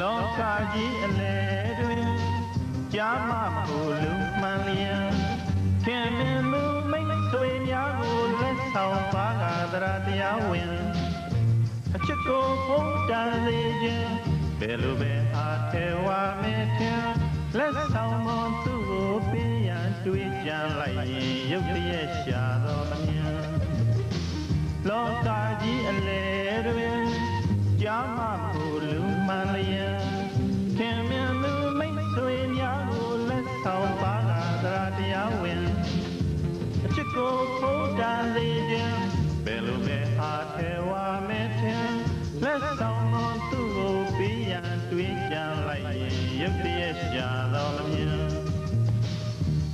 လောကကြီးအလဲတွင်ကြားမဖို့လူမှန်လျင်ခင်မင်းမှုမိတ်ဆွေများကိုလက်ဆောင်ပါကသရတရားဝင်အချစ်ကိုဖုံးတန်စေခြင်းဘယ်လိုပဲအားထဲဝါမဲခြင်းလက်ဆောင်မသူ့ကိုပေးရန်တွေးကြံလိုက်ရင်ရုပ်တရက်ရှာတော်မမြင် ကိုဖိုးတန်စေခြင်းဘယ်လိုပဲအားထဲဝါမဲခြင်းလက်ဆောင်မသူ့ကိုပေးရန်တွေးကြံလိုက်ရင်ရုပ်တရက်ရှာတော်မမြင်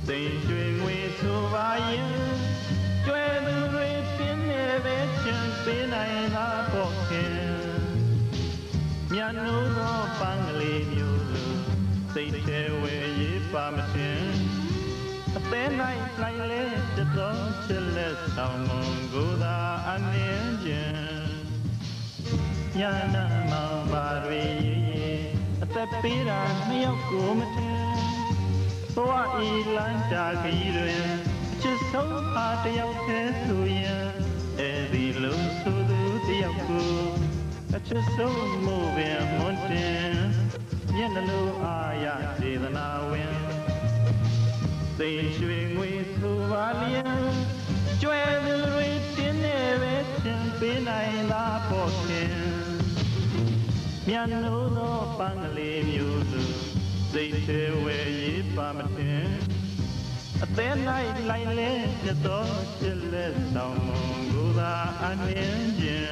သိမ်ရွှေငွေဆိုပါရင်ကျွဲသူတွေပြင်းနေပဲချင်ပေးနိုင်လားပေါ့ခင်မြတ်နိုးသောပန်းကလေးမျိုးလိုစိတ်ထဲဝယ်ရေးပါမတင် အသေးနိုင်လိုက်လေတတော်ချစ်လက်ဆောင်မုံကိုသာအနှင်းခြင်းညာနာမောင်ပါတွေရေးရေးအသက်ပေးတာနှစ်ယောက်ကိုမတင်ဘဝဤလမ်းတာကြီးတွင်အချစ်ဆုံးအားတယောက်တည်းဆိုရင်အဲဒီလိုဆိုသူတယောက်ကိုအချစ်ဆုံးမှုပင်မွန်းတင်မျက်နှလုံးအားရစေတနာဝင် သိရွှေငွေဆိုပါလျင်ကျွဲသူတွေတင်းနေပဲချင်းပေးနိုင်သာပေါ်ခင်မြတ်နိုးသောပန်းကလေးမျိုးစုစိတ်ထဲဝယ်ရေးပါမတင်အသေးနိုင်လိုက်လဲပြတော်ချစ်လက်ဆောင်မုံကိုသာအနှင်းခြင်း